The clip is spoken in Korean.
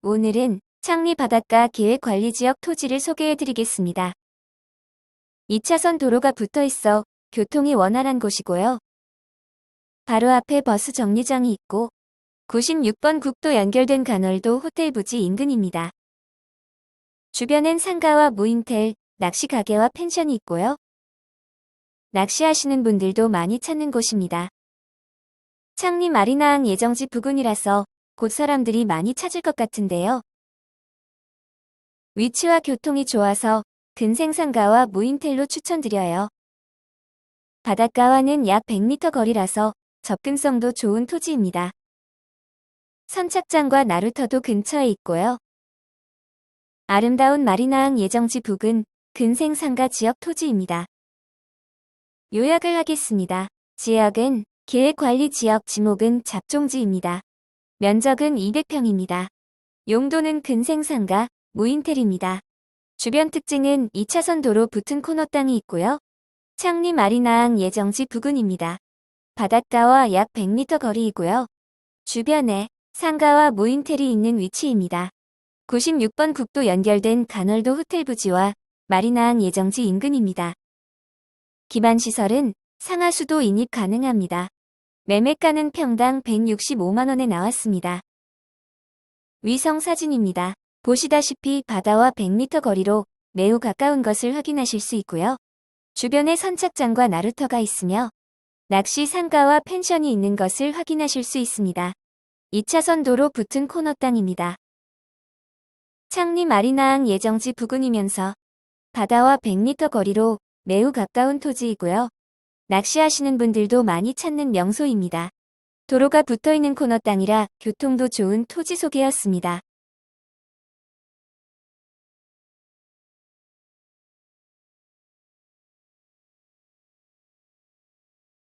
오늘은 창리 바닷가 계획관리지역 토지를 소개해드리겠습니다. 2차선 도로가 붙어 있어 교통이 원활한 곳이고요. 바로 앞에 버스 정류장이 있고 96번 국도 연결된 간월도 호텔 부지 인근입니다. 주변엔 상가와 무인텔, 낚시 가게와 펜션이 있고요. 낚시하시는 분들도 많이 찾는 곳입니다. 창리 마리나항 예정지 부근이라서 곧 사람들이 많이 찾을 것 같은데요. 위치와 교통이 좋아서 근생상가와 무인텔로 추천드려요. 바닷가와는 약 100m 거리라서 접근성도 좋은 토지입니다. 선착장과 나루터도 근처에 있고요. 아름다운 마리나항 예정지 부근 근생상가 지역 토지입니다. 요약을 하겠습니다. 지역은 계획관리지역 지목은 잡종지입니다. 면적은 200평입니다. 용도는 근생상가, 무인텔입니다. 주변 특징은 2차선 도로 붙은 코너 땅이 있고요. 창리 마리나항 예정지 부근입니다. 바닷가와 약 100m 거리이고요. 주변에 상가와 무인텔이 있는 위치입니다. 96번 국도 연결된 간월도 호텔 부지와 마리나항 예정지 인근입니다. 기반 시설은 상하수도 인입 가능합니다. 매매가는 평당 165만원에 나왔습니다. 위성 사진입니다. 보시다시피 바다와 100m 거리로 매우 가까운 것을 확인하실 수 있고요. 주변에 선착장과 나루터가 있으며 낚시 상가와 펜션이 있는 것을 확인하실 수 있습니다. 2차선 도로 붙은 코너 땅입니다. 창리 마리나항 예정지 부근이면서 바다와 100m 거리로 매우 가까운 토지이고요. 낚시하시는 분들도 많이 찾는 명소입니다. 도로가 붙어 있는 코너 땅이라 교통도 좋은 토지 소개였습니다.